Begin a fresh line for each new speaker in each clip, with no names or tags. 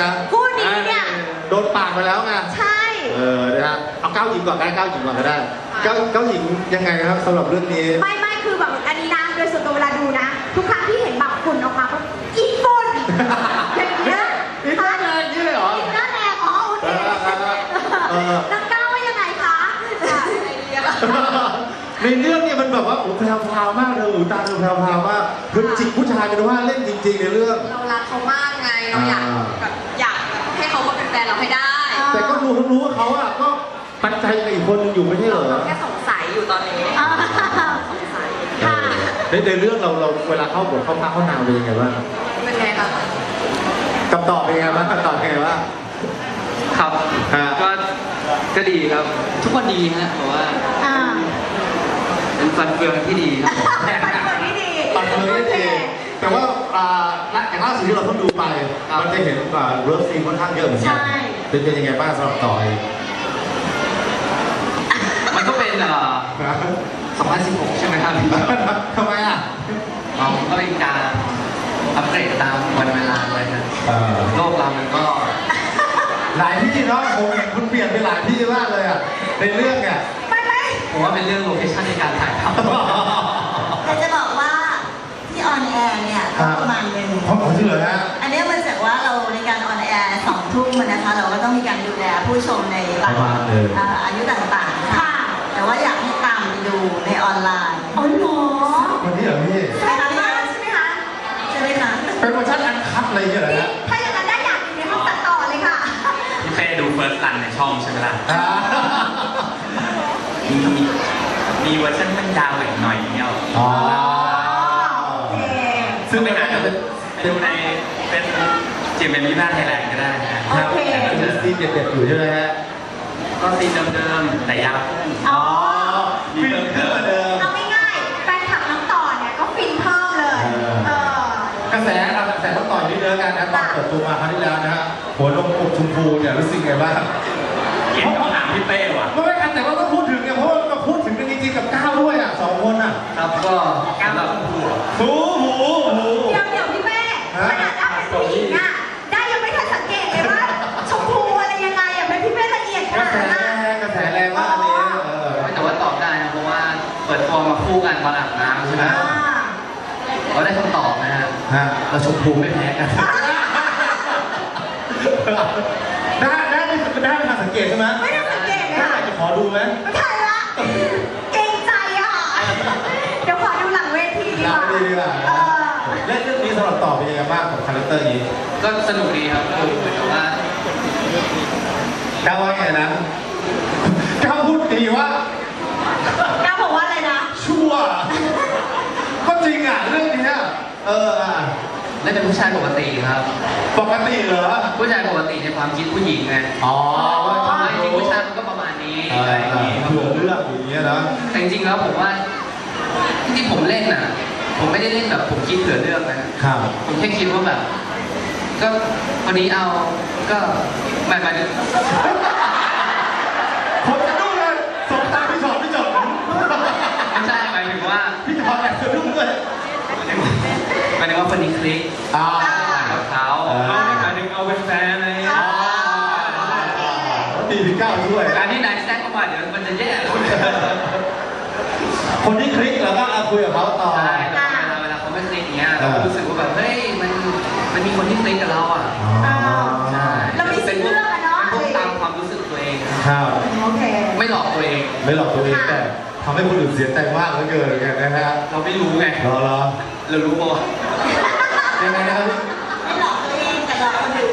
นี้นะ
คู่นี้เนี่ย
โดนปากไปแล้วไง
ใช่
เออนะฮะเอาเก้าหญิงก่อนได้เก้าหญิงก่อนก็ได้เก้าเก้าหญิงยังไงครับสำหรับเรื่องนี้
ไม่ไม่คือแบบอันนี้นะโดยส่วนตัวเวลาดูนะ ทุกครั้งที่เห็นแบบฝุ่นออกมาก็อีฝุ่นอย่างเงี้ย
อีหน้าแรงอย่างนี้เลยเหรอ
อีหน้าแรงอ๋อโอเค
เออ
น้ำก้าวว่ายังไงคะ
ในเรื่องเนี่ยมันแบบว่าโอ้แพรวพราวมากเลยหูตาดูแพรวพราวมากคือจิกผู้ชายเป็นว่าเล่นจริงๆในเรื่อง
เรารักเขามากไงเราอยาก
อ่า
แบบอยากแบบ รู้
เขารู้ว่าเขาอะก็ปัจจัยกับอีกคนหนึงอยู่ไม่ใช่เหรอ
เราแค่สงสัยอยู่ตอนนี้
อ่า
สงสัย
ค่ะ
ในในเรื่องเราเราเวลาเข้าบทเข้าภาคเข้านามเป็นยังไงบ้าง
เป็นไงคะ
คำตอบเป็นยังไงบ้างคำตอบเป็นยังไงบ้าง
ครับ
ฮะ
ก็ ก็ดีครับ ทุกคนดีฮะแต่ว่า
อ่า
เป็นฟันเฟืองที่ดีครับผม
ปันคนที่ดี
ปัดเลยนั่นเองแต่ว่าอ่าละอย่างล่าสุดที่เราเพิ่งดูไป มันจะเห็นอ่าเลิฟซีนค่อนข้างเยอะเหมือนกั
ใช่
เป็นเป็นยังไงบ้างสำหรับต่อย
มันก็เป็นเอ่อ
นะ
2016 ใช่ไหมครับ
ทำไมอะ
อ๋อมันก็เป็นการอัปเกรดตามวันเวลาเลยนะ
เออ
โลกเรามันก็
หลายที่เนาะผมเห็นคุณเปลี่ยนไปหลายที่มากเลยอะในเรื่องเนี่ย
ไม่ไม่
ผมว่าเป็นเรื่องโลเคชั่นในการถ่ายทำ
แต่จะบอกว่าที่ออนแอร์เนี่ยก็ประมาณหนึง
เพราะผมที่เหลือฮะ
อันเนี้ย ทุ่มนะคะ เราก็ต้องมีการดูแลผู้ชมในบาง
ประมาณหนึ่ง
อ่าอายุต่างๆค่ะแต่ว่าอยากให้ตามไปดูในออนไลน์
อ๋อเหรอ
วันนี้เหรอพี่
ใช่ไหมใช่ไหมคะ
ใช่ไหมคะ
เป็นเวอร์ชันอันคัดอะไรอย่างเงี้ยเหรอ
นี่
ฮะ
ถ้าอย่างนั้นได้อยากอยู่ในห้องตัดต่อเลยค่ะ
พี่เป้ดูเฟิร์สรันในช่องใช่ไหมล่ะ
อ่า
มีมีมีเวอร์ชันมันยาวอีกหน่อยเดียว
อ๋อ
โอเค
ซึ่งไม่น่าจะเป็น ดูในเป็นจีเอ็มพีบ้านไทยแลนด์ก็ได้นะ
โอเค
ก็จะ
ซีนเด็ดๆอยู่ใช่ไหมฮะ
ก็ซีนเดิมๆแต่ยาวขึ้น
อ๋อ
ฟิลเพิ่มกว่าเดิม
เอาง่ายๆแฟนคลับน้องต่อเนี่ยก็ฟินเพิ่มเลย
เออ
เออ ก
ระแสเอากระแสต้องต่อยนิดเดียวกันนะตอนเปิดตัวมาครั้งที่แล้วนะฮะหัวนมอกชมพูเนี่ยรู้สึกไงบ้าง
เขียนคำถามพี่เป้ว่ะ
ไม่ไม่กันแต่ว่าต้องพูดถึงไงเพราะว่าเราพูดถึงกันจริงๆกับก้าวด้วยอะสองคนอะ
ครับก็สำหรับผู้
หูหูหู
เดี๋ยวเดี๋ยวพี่แม่ขนาดถ้าเป็นผู้หญิงอะ ปิด
ตัวมาคู่กันมาหลังน้ำใช่ไหม
อ่า
เราได้คำตอบนะฮะ
ฮะ
เราชมพูไม่แพ้กัน
ได้ได้ได้มาสังเกตใช่ไหม
ไม่ได้สังเกตเลย
ถ้า
ค่ะ
อยากจะขอดูไหม
ไม่ทันละเกรงใจอะเดี๋ยวขอดูหลังเวทีดี
ห
ก
ลัง
ว่า
ดีดีกว่า
เออ
เล่นเรื่องนี้สำหรับต่อเป็นยังไงบ้างกับคาแรคเตอร์นี้
ก็สนุกดีครับคือเหมือนกับว่า
ก้าวว่าไงนะก้าวพูดดีว่า
ก้าวบอกว่าอะไรนะ
ชั่วก็จริงอะเรื่องเนี้ยเอออะ
เล่นเป็นผู้ชายปกติครับ
ปกติเหรอ
ผู้ชายปกติในความคิดผู้หญิงไง
อ๋อว่า
ทำไมจริงผู้ชายมันก็ประมาณนี้
เอ
อะไร
อ
อย่างงี้ครับ
เผื่
ผ
อ
ม
เรื่องอย่างเงี้ยนะ
แต่จริงๆแล้วผมว่าที่ผมเล่นน่ะ ผมไม่ได้เล่นแบบผมคิดเผื่อเรื่องนะครับ ผมแค่คิดว่าแบบ ก็วันนี้เอาก็หมายหมายถึง
ผมจะดูเลยสงตาพี่ชอตพี่จอด
ไม่ใช่หมายถึงว่า
พี่จอดแอบสะดุ้งเลย
ห มายถึงว่าคนนี้คลิก
อ่า
กับเขา
เออ
ไม่หมายถึงเอาเป็นแฟนอะไรอย่างเงี้ย
ตีถึงเก้าด้วย
การที่นายแทรกเข้ามาเดี๋ยวมันจะแย่
คนที่คลิกแล้วก็เอาคุยกับเขาต่อ
ใช่แต่เวลาเวลาเขาไม่คลิกเงี้ยเราก็รู้สึกว่าแบบเฮ้ยมันมันมีคนที่คลิกกับเราอะ
อ่า
ใช่
เรามีสิทธิ์เลือกอะเนาะ
ป็พูดตามความรู้สึกตัวเองครับ
ครับ
โอเค
ไม่หลอกตัวเอง
ไม่หลอกตัวเองแต่ทำให้คนอื่นเสียใจมากเหลือเกินเหมือนกันนะฮะ
เราไม่รู้ไง
รอรอ
เรารู้ป่าวะ
ยังไงนะครับ
ไม่หลอกตัวเองแต่หลอกคนอื่น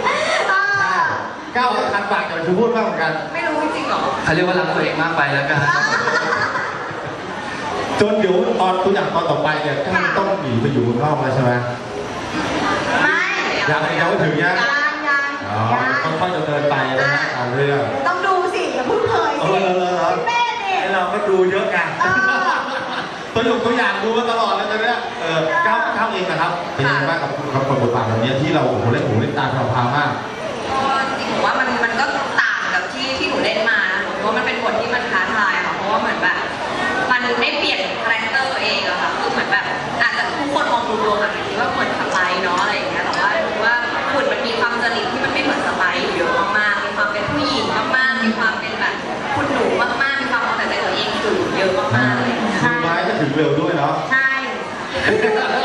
อ่า
ก้าวคันปากจะชูพูดมากเหมือนกัน
ไม่รู้จริงๆหรอ
เขาเรียกว่ารักตัวเองมากไปแล้วกัน
จนเดี๋ยวตอนตัวอย่างตอนต่อไปเนี่ยต้องต้องหนีไปอยู่เมืองนอกแล้วใช่ไหม
ไม่
ยังยังไม่ถึงยัง
ยังยัง
อ๋อ
ยัง
ค่อยๆจะเดินไปนะฮะเอาเรื่อง
ต้องดูสิอย่าเพิ่งเผย
เอ
สิ
อเออเออ
พี่แม่เนี่ย
ไอเราก็ดูเยอะกั ดู
เขา
อยากดูมาตลอดเลยตอนเนี้ยเออก้าวก้าวเองนะครับ เป็นยังไงบ้างกับกับบทบาทแบบนี้ที่เราโอ้โหเล่นหูเล่นตาเราพามาก
ก็จริงๆว่ามันมันก็ต่างกับที่ที่หนูเล่นมานะผมวมันเป็นบทที่มันท้าทายค่ะเพราะว่าเหมือนแบบ มันได้เปลี่ยนคาแรคเตอร์เองอะค่ะคือเหมือนแบบอาจจะทุกคนมองดูดวงอะคิดว่าควรทำไรเนาะอะไรอย่างเงี้ยแต่ว่าหนูว่าคุณมันมีความจริตที่มันไม่เหมือนสไปร์อยู่เยอะมากๆมีความเป็นผู้หญิงมากๆมีความเป็นแบบคุณหนูมากๆมีความเอาแต่ใจตัวเองอยู่เยอะมากๆเลย น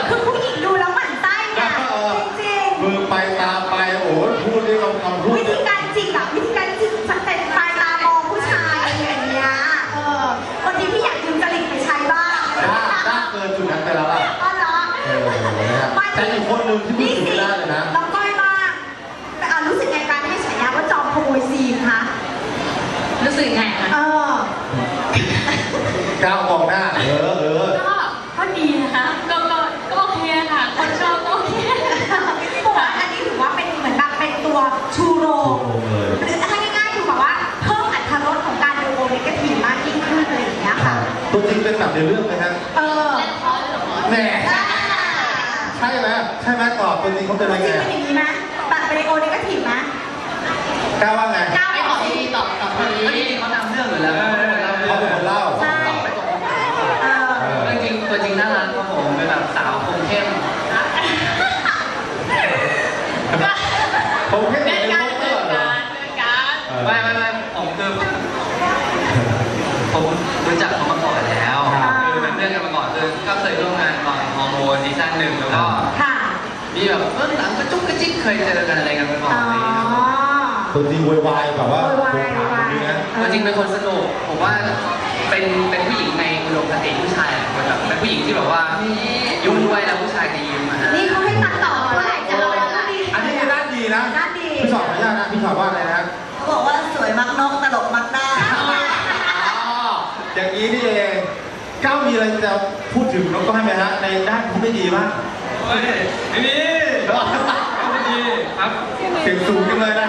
คือผู้หญิงดูแล้วหมั่นไส้เนี่ย
เออ
จริง
มือไปตามไปโอ้โหพูดนี่เราคำพู
ๆ
ด
วิธีการจิกอะวิธีการจิกสเต็ปปลายตามองผู้ชายอะไรอย่างเงี้ยเออบางทีพี่อยากยืมจริตไปใช้บ้าง
ถ้าถ้าเกินจุดนั้นไปแล้วอะ
อ๋อเหรอ
เออนะครับแต่อีกคนหนึ่งที่พูดถึงไม่ได้เลยนะ
น้องก้อยบ้างแต่อะรู้สึกไงการให้ฉายาว่าจอมขโมยซีนคะ
รู้สึกไงคะ
เออ
ก้าวมองหน้า เออเออ
ก็ก็ดีนะคะก็ก็ก็โอเคค่ะ คนชอบก็โอเค
บอกว่าอันนี้ถือว่าเป็นเหมือนแบบเป็นตัวชูโรง
ชูโรงเลย
หรือถ้าง่ายๆคือแบบว่าเพิ่มอรรถรสของการดูโอเมก้าทีมากยิ่งขึ้นอะไรอย่างเงี้ยค่ะ
ตัวจริงเป็นแบบในเรื่องไหมฮะ
เออ
แหม
อ่า
ใช่ไหมใช่ไหมตอบตัวจริงเขาเป็น
ตัว
ยัง
จ
ไง
ริงเป็นอย่างนี้ไหมแบบเป็นโอเมก้าทีมไหม
ก้าวว่าไง
ก้าว
ไม่ขอดีตอบตอบคนนี้
ไม่จริงๆเขานำเรื่องอยู่แล้วเขาเป็นคนเล่า ตัวจริงน่ารักครับผมเป็นแบบสาวคมเข้ม
ผมแค่เห็
เป็น
ใน
การ
โปสเตอ
เดิ
ร์
น
เหรอ
การเดินการ
เออ
ไม่ไม่ไม่ผมคือผมรู้จักเขามาก่อนแล้ว
คื
อเป็นเพื่อนกันมาก่อนคือก็เคยร่วมงานตอนฮอร์โมนซีซั่นหนึ่งแล้วก็มีแบบเบื้องหลังกระจุกกระจิกเคยเจอกันอะไรกันมาก่อน
อ๋อ
อะไรอย่างเงี้ยครับ
ตัวจริงวายแบบว่า
โวยวาย
โผล่ผางอย่างนี้นะ
ตัวจริงเป็นคนสนุกผมว่าเป็นเป็นผู้หญิงใน อุดมคติผู้ชายอะมันแบบเป็นผู้หญิงที่แบบว่ายุ่งด้วยแล้วผู้ชายจะยิ้มอะฮะ
นี่เขาให้ตัดต่อเมื่อไหร่จะลงดี
อันนี้คือด้านดีนะ
ด้านดี
พี่ชอบขออนุญาตนะพี่ชอบว่าอะไรนะ
เขาบอกว่าสวยมักนกตลกมักได้
อ๋ออย่างนี้นี่เองก้าวมีอะไรจะพูดถึงน้องก้อยไหมฮะในด้านที่ไม่ดีบ้าง
เฮ้ยไม่มี ไม่มีครับ
เสียงสูงจังเลยนะ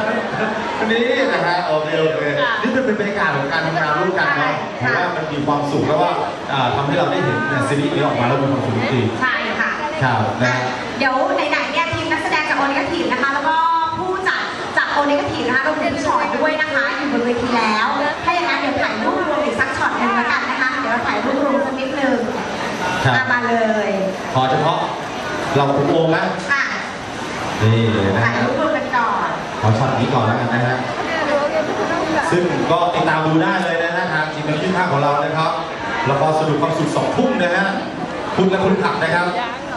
วันนี้นะฮะโอเคโอเคนี่เป็นบรรยากาศของการทำงานร่วมกันเนาะเพราะว่ามันมีความสุขแล้วว่าอ่าทำให้เราได้เห็นเนี่ยซีรีส์นี้ออกมาแล้วมีความสุขจริง
ใช่ค่ะ
ๆครับนะฮะ
เดี๋ยวไหนๆเนี่ยทีมนักแสดงจากโอเนกาทีฟนะคะ แล้วก็ผู้จัดจากโอเนกาทีฟนะคะรวมถึงพี่ชอยด้วยนะคะอยู่บนเวทีแล้ว ถ้าอย่างนั้นเดี๋ยวถ่ายรูปรวมอีกสักช็อตหนึ่งแล้วกันนะคะ เดี๋ยวเราถ่ายรูปรวมสักนิดนึง
ครับ
อะมาเลย
ขอเฉพาะเราคุณโอมนะ
อะ
นี่นะ
ถ่าย
ฮะ
รูปรวมกันก่อน
ขอช็อตนี้ก่อนแล้วกันนะฮะ ซึ่งก็ติดตามดูได้เลยนะฮะทางทีมงานที่ข้างของเรานะครับแล้วก็สนุกความสุขสองทุ่มนะฮะ คุณและคุณขับนะครับ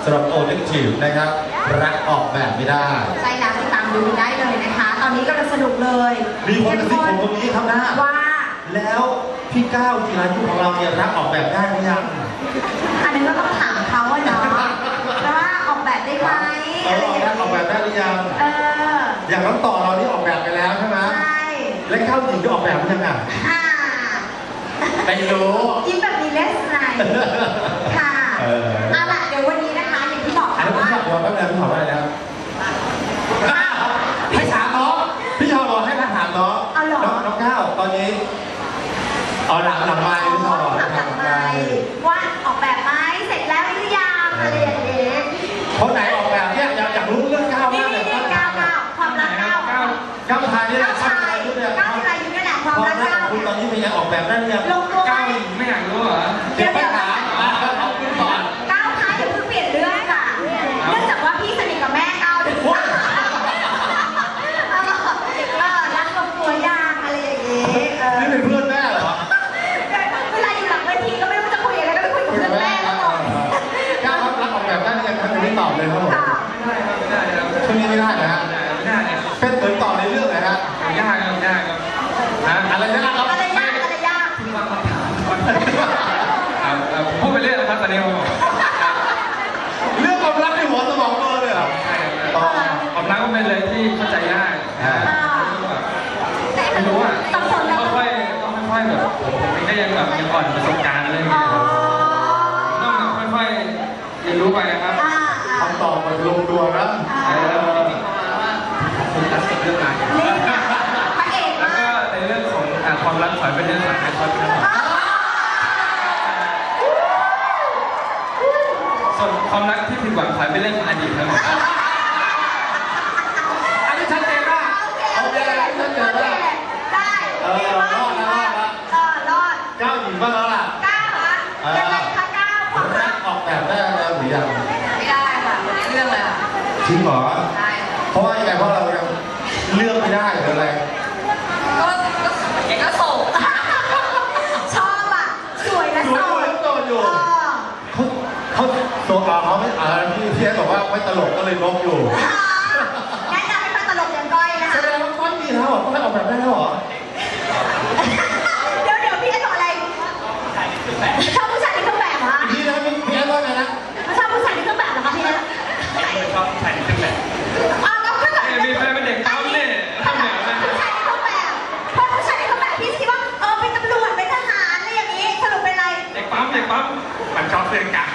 สำหรับโอเ c ทีฟนะครับ รักออกแบบไม่ได้
ใช่แล้วติดตามดูได้เลยนะคะ ตอนนี้กำลังสนุกเลย
มีคนกระซิบผมตรงนี้ครับหน้า
ว่า
แล้วพี่ก้าวจีรายุของเราเนี่ยรักออกแบบได้หรือยัง
อันนั้นก็ต้องถาม เออะไร
อ
อย่าง
รักออกแบบ
เงี้ย
ได้หรือยัง
เออ
อย่างน้องต่อเรานี่ออกแบบไปแล้วใช่ไหม
ใช่
และก้าวหญิงก็ออกแบบหรือยังอะ
อ่า
ไม่รู้
ยิ้มแบบมีเลสไนค่ะ
เออ
เอาล่ะเดี๋ยววันนี้นะคะอย่างที่บอก
อัน
ค่ะ
นี้พี่
ว่า
ชอบบอกแป๊บนึงพี่ชอบว่าอะไรนะครับให้ถามน้องพี่ชอบบอกให้มาถามน้อง
เอาเหรอ
น้องน้องก้าวตอนนี้เอาหลังหลังไม้พี่ชอบ อนนี้เป็นยังออกแบบได้หรือยัง
ลง แบ
บยังอ่อนประสบ
การณ์อะไรอย่าง
อ๋อ
เงี้ยต้องแบบค่อยๆเรียนรู้ไปนะครับ
อ่าอ่า
คำตอบมันลงตัวนะ
อ่า
เออ
ผมตัดสินเรื่องงาน
นี่ค่ะพระเอก
แล้ว
มา
ก็
ก
ในเรื่องของอ่าความรักขอให้เป็นเรื่องของอนาคตครับ
อ๋อ
ส่วนความรักที่ผิดหวังขอให้เป็นเรื่องของอดีตครับผม
อันนี้ชัดเจนมาก
โอเคโอเคโอเคได้
เออ จริงเหรอ
ใช่
เพราะว่ายังไงเพราะเรายังเลือกไม่ได้หรืออะไร
ก็ก็แกก็โสด
ชอบอะ สวยและ
ส
โส
วย
ด
โสดอยู่
เออ
เขาเขาโสดเหรอเขาอพี่พี่แอนบอกว่าไม่
ต
ลก
ก็เล
ย
ลบอยู่
แมั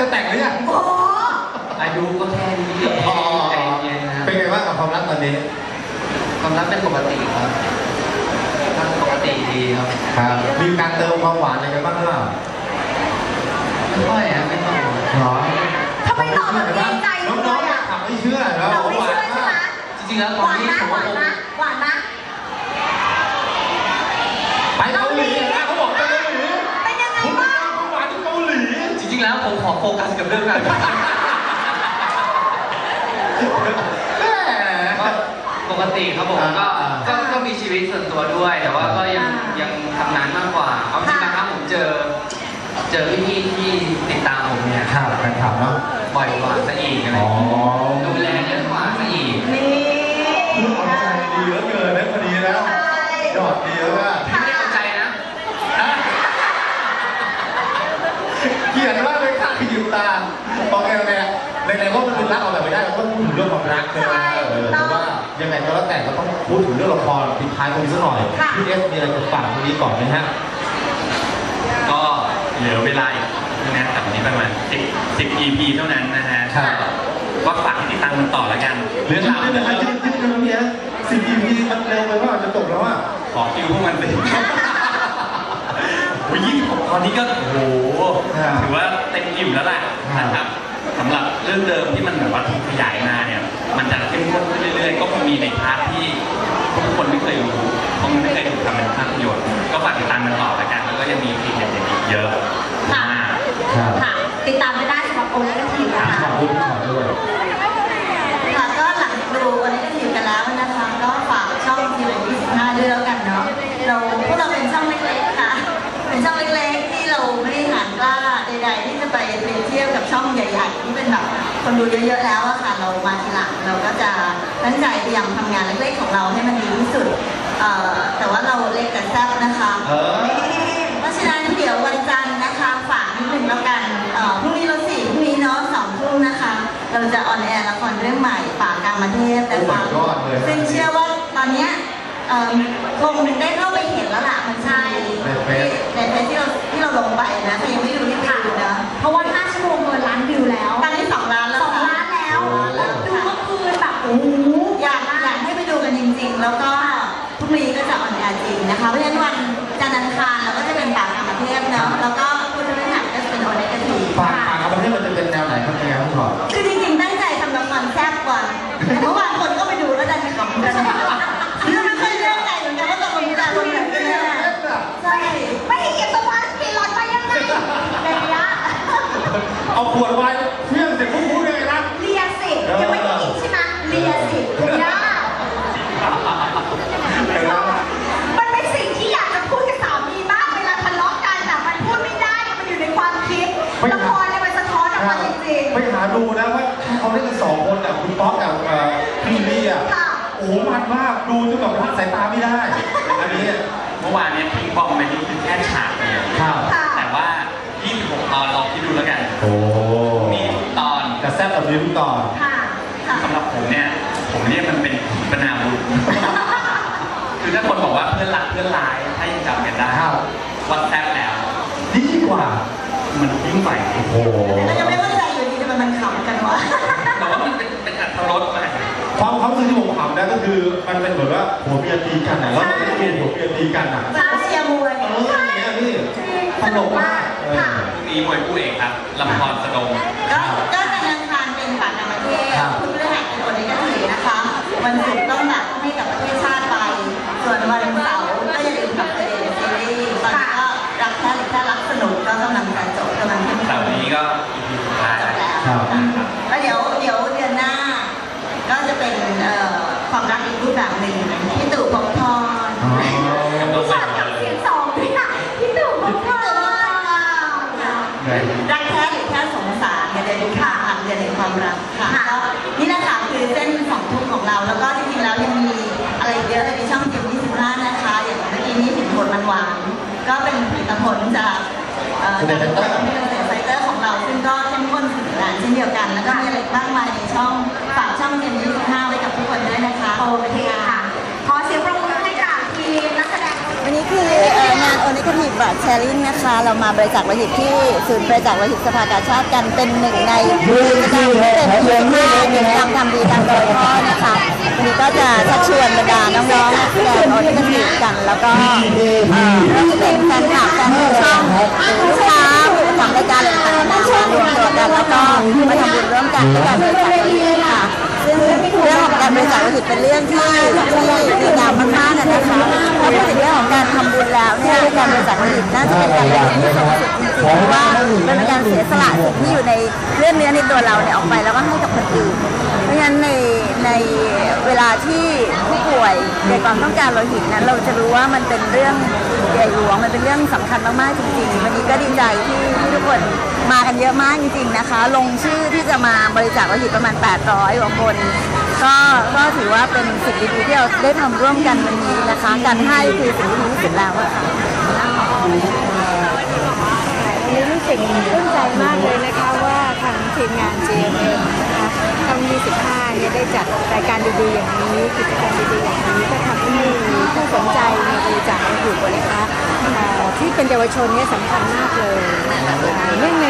จะแต่งหรือยัง
โอ้โห
อายุก็แค่นี้เอง
อ๋อ
ใจเย็นนะ
เป็นไงบ้างกับความรักตอนนี้
ความรักเป็นปกติครับมันปกติดีครับ
ครับมีการเติมความหวานอะไรกันบ้างหรือเปล่า
ไม่ค่อยอะไม่ค่อย
หรอ
ทำไมตอบแบบดีใจจังเล
น้อง
ย
ๆ
อะ
ถามไม่เชื่อแล้ว
เราไม่เชื่อใช่ไหม
จริงๆแล้วต
ห
อน
วาน
นี้
นะ
ผม
ห
ว่าวา
น
ผม
นะหวานนะ
ไปเกาหลี
ผมขอโฟกัสกับเรื่องงานก่อน
แหม
ก็ปกติครับผมก็ก็ก็มีชีวิตส่วนตัวด้วย แต่ว่าก็ยังยังทำงานมากกว่าเอาจริงนะครับผมเจอ เจอพี่ๆที่ติดตามผมเนี่ย
ข่าวแฟนข่าวเนาะ
บ่อยกว่าซะอีกอะไร
อ๋อ
ดูแลเยอะกว่าซะอีก
นี่
คุณเอาใจดีเหลือเกินนะพอดีแล้ว
ใช่
ยอดดีแล้วว่า
พี่ไม่ได้เอาใจนะ
เกลียดมากเลย ค่ะที่ยืมตาโอเคโอเคในๆว่ามันเป็นรักเอาแบบไม่ได้เราต้องพูดถึงเรื่องความรักใช่ไหมเออแต่ว่ายังไงก็แล้วแต่ก็ต้องพูดถึงเรื่องละครปิดท้ายตรงนี้สักหน่อยพี่เอสมีอะไรจะฝากตรงนี้ก่อนไหมฮะ
ก็เหลือเวลาอีกนะแต่วันนี้ประมาณ10 10 EP เท่านั้นนะฮะ
ครับ
ก็ฝากให้ติดตามกันต่อแล้วกัน
เหลือนิดนึงนะครับนิดนึงนะพี่เอสสิบ EP มันเร็วไปว่าจะจบแล้วอะ
ขอคิวพวกมันสิวัน ยี่สิบหกตอนนี้ก็โอ้โห
อ่า
ถือว่าเต็มอิ่มแล้วล่ะนะครับสำหรับเรื่องเดิมที่มันแบบว่าถูกขยายมาเนี่ย มันจะเข้มข้นขึ้นเรื่อยๆ ก็คงมีในพาร์ทที่ทุกคนไม่เคยรู้คงไม่เคยถูกทำเป็นภาพยนตร์ก็ฝากติดตามกันต่อแล้วกันแล้วก็ยังมีอีกเด็ดๆอีกเยอะ
ค่ะ
มาก
ครับ
ค่ะติดตามไม่ได้สำหรับโอเลกทีนะ
ข
คะ
อบคุณพี่ขอด้
วย คนดูเยอะๆแล้วอะค่ะเรามาทีหลังเราก็จะตั้งใจพยายามทำงานเล็กๆของเราให้มันดีที่สุดเอ่อแต่ว่าเราเล็กแต่แซ่บนะคะ
เออ
เพราะฉะนั้นเดี๋ยววันจันทร์นะคะฝากนิดนึงแล้วกันเอ่อพรุ่งนี้เราสี่พรุ่งนี้เนาะสองทุ่มนะคะ เราจะออนแอร์ละครเรื่องใหม่ป่ากามเทพนะคะ
โอ้ my god เลย
ซึ่งเชื่อว่าตอนเนี้ยเอ่อคงได้เข้าไปเห็นแล้วล่ะมันใช่
ในเฟซ
ในเฟซที่เราที่เราลงไปนะ ดูนะ
ว่าเขา
เล่นกัน
สองคนกั
บคุณป๊อกกับเอ่อพี่ลี่อะ
ค่ะ
โอ้โหมันมากดูจนแบบรับสายตาไม่ได้ อันนี้
เมื่อวานเนี้พิงปองไปนี่คือแค่ฉากเดียว
ครับ
ค่ะ
แต่ว่า 26 ตอนลองคิดดูแล้วกัน
โอ้
มีตอน
กระแซบแบบนี้ทุกตอน
ค่ะ ค่ะ
สำหรับผมเนี่ย ผมเรียกมันเป็นขีปนาวุธ คือถ้าคนบอกว่าเพื่อนรักเพื่อนร้าย ถ้ายังจำกันได้
ครับ
วันแซบแล้ว
ดีกว่า
มันยิ่งไป
โอ้โห
แต่ก็ยังไม่เข้าใจ
คแต่ว่ามันเป็นเป็นอัตรสมาควา
มความรู้สึกที่ผมถามนะ
ก็คือมันเป็นเห
มื
อนว่าหัวเมียตีกันนะแล้วมันเป็นเกมหัวเมียตีกันนะ
สาวเชีย
ร์
มวยเออางเงี้ยพี่
ตล
กมากนี่มวยคู่
เอกครับลำพรสะดง ก็ก็ ความรักค่ะก็นี่แหละค่ะคือเส้นสองทุ่มของเรา แล้วก็จริงๆแล้วยังมีอะไรอีกเยอะเลยในช่องเจ็ดยี่สิบห้านะคะ อย่างเมื่อกี้นี้เห็นบทมันหวานก็เป็นผลิตผลจากเอ่อจากตัวที่เป็นไซเตอร์ของเราซึ่งก็เข้มข้นสนุกสนานเช่นเดียวกัน แล้วก็มีอะไรมากมายในช่องฝากช่องเจ็ดยี่สิบห้าไว้กับทุกคนด้วยนะคะ
โอเคค่ะขอเสียงปรบมือให้กับทีมนักแสดง
วันนี้คือเอ่องาน โอนิคทีฟบัตรแชร์ลิงนะคะ เรามาบริจาคโลหิตที่ศูนย์บริจาคโลหิตสภากาชาติกันเป็นหนึ่งในกิจกรรมที่เป็นกิจกรรมกิจกรรมทำดีตามรอยพ่อนะคะวันนี้ก็จะชักชวนบรรดาน้องๆนักแสดงโอนิคทีฟกัน แล้วก็เอ่อก็จะเป็นแฟนคลับแฟนช่องลูกค้าของรายการต่างๆมารวมตัวกันแล้วก็มาทำบุญร่วมกันด้วยการบริจาคโลหิตค่ะ เรื่องของการบริจาคโลหิตเป็นเรื่องที่ที่ดีงามมากๆนะนะคะถ้าพูดถึงเรื่องของการทำบุญแล้วเนี่ยการบริจาคโลหิตน่าจะเป็นการบริจาคที่สุดจริงๆเพราะว่ามันเป็นการเสียสละสิ่งที่อยู่ในเลือดเนื้อในตัวเราเนี่ยออกไปแล้วก็ให้กับคนอื่น เพราะฉะนั้นในในเวลาที่ผู้ป่วยในความต้องการโลหิตนั้นเราจะรู้ว่ามันเป็นเรื่องใหญ่หลวงมันเป็นเรื่องสำคัญมากๆจริงๆวันนี้ก็ดีใจที่ที่ทุกคน มากันเยอะมากจริงๆนะคะ ลงชื่อที่จะมาบริจาคโลหิตประมาณ 800กว่าคนก็ก็ถือว่าเป็นสิ่งดีๆที่เราได้ทำร่วมกันวันนี้นะคะการให้คือสิ่งที่รู้สึกแล้วอะค่ะ
วันนี้รู้สึกตื่นใจมากเลยนะคะว่าทางทีมงาน GMM ที่ 15 เนี่ยได้จัดรายการดีๆอย่างนี้กิจกรรมดีๆอย่างนี้ก็ทำให้มีผู้สนใจมาบริจาคโลหิตนะคะเอ่อที่เป็นเยาวชนเนี่ยสำคัญมากเลยเนื่องใน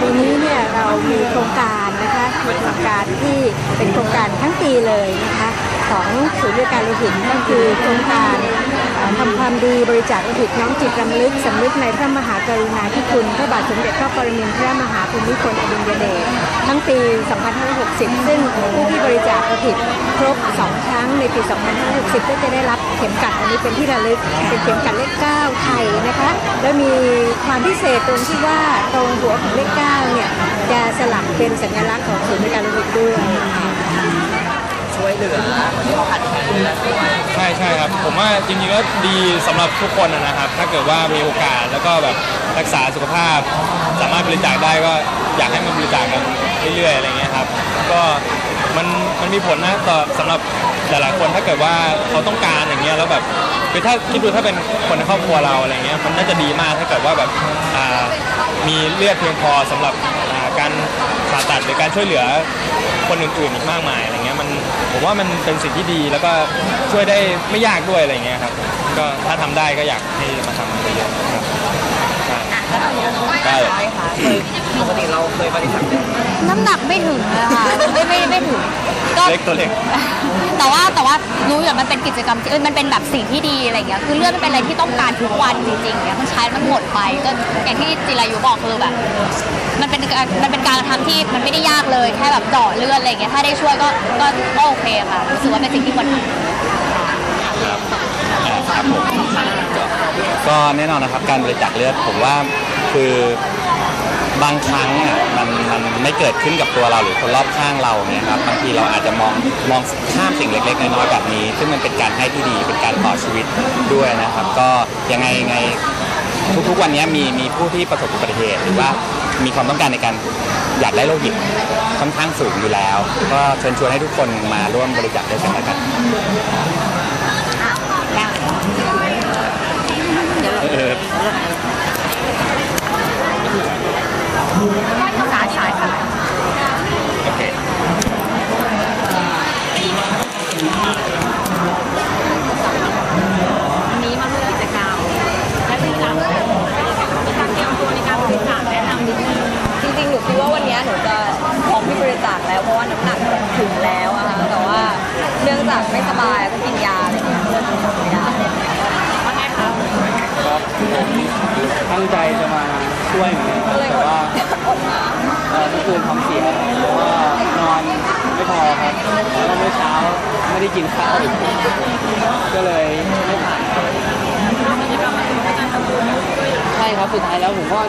ปีนี้เนี่ยเรามีโครงการนะคะมีโครงการที่เป็นโครงการทั้งปีเลยนะคะของศูนย์บริการโลหิตก็คือโครงการ ทำความดีบริจาคโลหิตน้อมจิตรำลึกสำนึกในพระมหากรุณาธิคุณพระบาทสมเด็จพระปรมินทรมหาภูมิพลอดุลยเดชทั้งปี 2560 ซึ่งผู้ที่บริจาคโลหิตครบ 2 ครั้งในปี 2560 ก็จะได้รับเข็มกัดอันนี้เป็นที่ระลึกเป็นเข็มกัดเลข 9 ไทยนะคะแล้วมีความพิเศษตรงที่ว่าตรงหัวของเลข 9 เนี่ยจะสลักเป็นสัญลักษณ์ของศูนย์บริการ โลหิตด้วย
ใช่ใช่ครับ ผมว่าจริงๆก็ดีสำหรับทุกคนนะนะครับ ถ้าเกิดว่ามีโอกาสแล้วก็แบบรักษาสุขภาพ สามารถบริจาคได้ก็อยากให้มันบริจาคกันเรื่อยๆอะไรเงี้ยครับ ก็มันมันมีผลนะต่อสำหรับหลายๆคนถ้าเกิดว่าเขาต้องการอย่างเงี้ยแล้วแบบคือถ้าคิดดูถ้าเป็นคนในครอบครัวเราอะไรเงี้ยมันน่าจะดีมากถ้าเกิดว่าแบบอ่ามีเลือดเพียงพอสำหรับอ่าการผ่าตัดหรือการช่วยเหลือคนอื่นๆอีกมากมายอะไรเงี้ย มันผมว่ามันเป็นสิ่งที่ดีแล้วก็ช่วยได้ไม่ยากด้วยอะไรเงี้ยครับก็ถ้าทำได้ก็อยากให้มาทำกันเยอะๆครับ ใช่ได้
น้ำหนักไม่ถึงเลยค่ะไม่ไม่ไม่ถึงก็
เล็กตัวเล็ก
แต่ว่าแต่ว่ารู้อยู่มันเป็นกิจกรรมที่เอ้ยมันเป็นแบบสิ่งที่ดีอะไรอย่างเงี้ยคือเลือดมันเป็นอะไรที่ต้องการทุกวันจริงๆเนี่ยมันใช้มันหมดไปก็อย่างที่จิรายุบอกคือแบบมันเป็นการมันเป็นการกระทำที่มันไม่ได้ยากเลยแค่แบบเจาะเลือดอะไรอย่างเงี้ยถ้าได้ช่วยก็ก็ก็โอเคค่ะรู้สึกว่าเป็นสิ่งที่ควรทำ
ครับผม
ก็แน่นอนนะครับการบริจาคเลือดผมว่า คือบางครั้งอะมันมันไม่เกิดขึ้นกับตัวเราหรือคนรอบข้างเราเนี่ยครับบางทีเราอาจจะมองมองข้ามสิ่งเล็กๆน้อยๆแบบนี้ ซึ่งมันเป็นการให้ที่ดีเป็นการต่อชีวิตด้วยนะครับ ก็ยังไงยังไงทุกๆวันนี้มีมีผู้ที่ประสบอุบัติเหตุหรือว่ามีความต้องการในการอยากได้โลหิตค่อนข้างสูงอยู่แล้ว ก็เชิญชวนให้ทุกคนมาร่วมบริจาคด้วยกันแล้วกันเออ
สายสายค่ะ
โอเค
วันนี้มาร่วมกิจกรรมและกิจกรรมีการเตรียมตัวในการบริจาคแนะนำนิดนึง
จริงๆ หนูคิดว่าวันนี้หนูจะพร้อมที่บริจาคแล้วเพราะว่าน้ำหนักถึงแล้วอะค่ะแต่ว่าเนื่องจากไม่สบายก็กินยาอะไรอย่างเงี้ยยา
ครับ ตั้งใจจะมาช่วยเหมือนกันครับแต่ว่าเอ่อเมื่อคืนท้องเสียเพราะว่านอนไม่พอครับ แล้วก็เมื่อเช้าไม่ได้กินข้าวอีกก็เลยไม่ผ่านใช่ครับสุดท้ายแล้วผมก็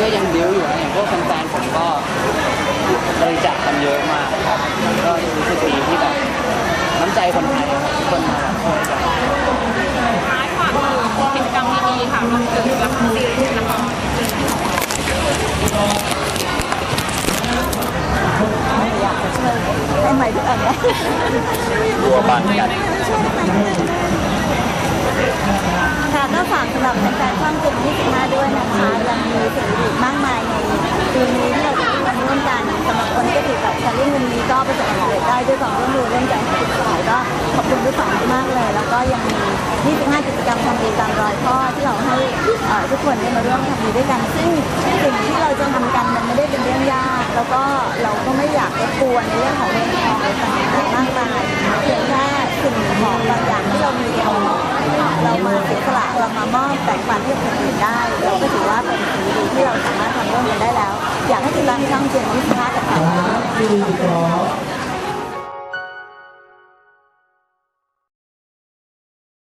ก็ยังบิ้วอยู่นะอย่างพวกแฟนๆผมก็บริจาคกันเยอะมากครับก็รู้สึกดีที่แบบน้ำใจคนไทยครับทุกคนมาแบบช่วยกัน
กิจกรรมดีๆค่ะรวมถึงละครซีรีส์ละคร
อยากจะช่วยให้ใหม่ทุกอันนะ
รัวบานกัน
ค่ะก็ฝากสำหรับแฟนๆช่องเจ็ดยี่สิบห้าด้วยนะคะยังมีสิ่งดีๆมากมายในปีนี้ที่เราจะทำ ร่วมกันสำหรับคนที่ถือกับชาเลนวันนี้ก็ประสบความสำเร็จได้ด้วยความร่วมมือร่วมใจของทุกฝ่ายก็ขอบคุณทุกฝ่ายมากเลย แล้วก็ยังมี25กิจกรรมทำดีตามรอยพ่อที่เราให้ทุกคนได้มาร่วมทำดีด้วยกัน ซึ่งสิ่งที่เราจะทำกันมันไม่ได้เป็นเรื่องยาก แล้วก็เราก็ไม่อยากรบกวนในเรื่องของเงินทองอะไรต่างๆมากมายเพียงแค่ สิ่งของบางอย่างที่เรามีเราเรามาเสียสละเรามามอบแบ่งปันให้คนอื่นได้เราก็ถือว่าเป็นสิ่งดีที่เราสามารถทำร่วมกันได้แล้ว อยากให้ทุกท่ามช่างเจนวิทยากับเรา